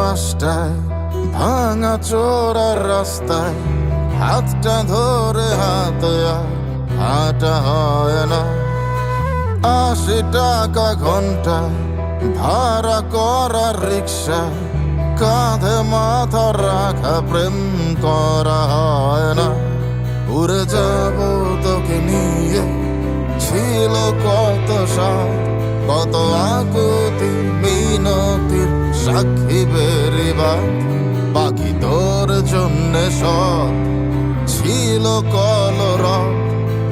পাঁচটায় ভাঙা চোরার রাস্তায়, হাতটা ধরে হাতে হাঁটা হয় না। আশি টাকা ঘণ্টা ভাড়া করার রিক্সা কাঁধে মাথা রাখা প্রেম করা হয় না। উড়ে যাব তোকে নিয়ে, ছিল কত সাথ কত আকুতি মিনতির সব ছিল কলর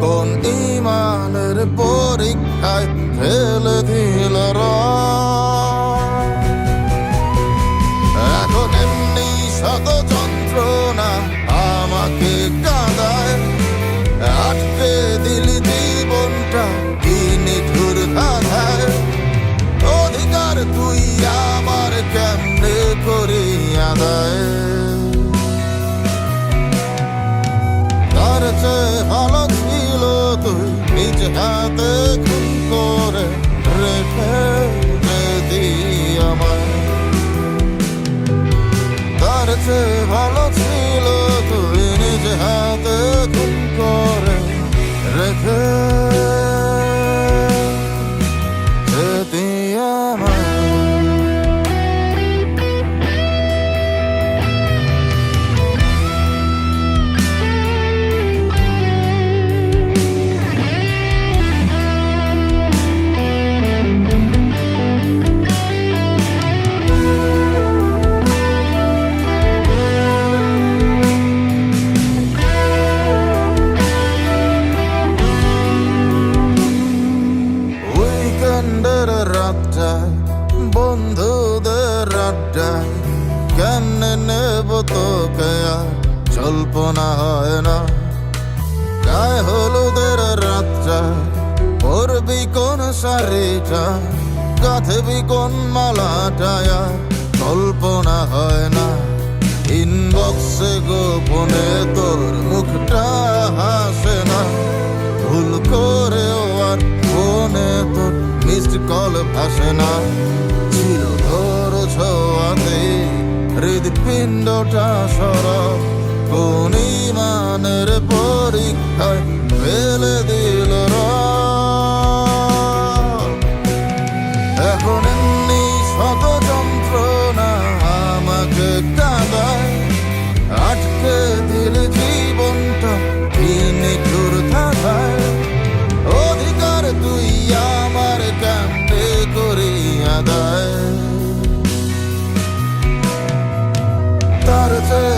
কোন ইমানের পরীক্ষায় ফেলে দিল র এমনি শত আমাকে অধিকার তুই আমার কেমনে করি আদায় করে রেখে আমার ভালো জল্পনা হয় না। গায়ে হলুদের রাতটায় পরবি কোন শাড়িটা, গাঁথবি কোন মালাটায় আর কল্পনা হয় না। ইনবক্সে গোপনে তোর মুখটা হাসে না। ভুল করেও আর ফোনে তোর মিসড কল ভাসে না। ছিল তোর ছোঁয়াতে হৃদপিণ্ডটা সরব কোন ইমানের পরীক্ষায় ফেলে দিল। এখন এমনি শত যন্ত্রণা আমাকে কাঁদায়। আটকে দিল জীবনটা কি নিঠুর থাকায়। অধিকার তুই আমার কান্দে করি আদায় তার চেয়ে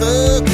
হাতে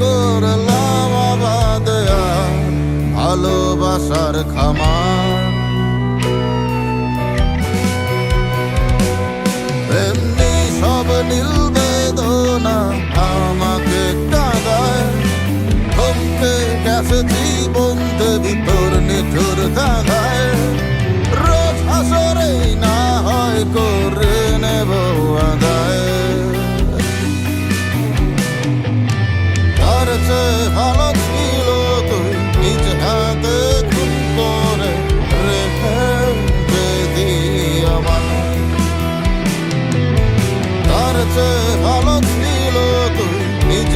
করলাম আবাদ আর ভালোবাসার খামার। তার চেয়ে ভালো ছিল তুই নিজ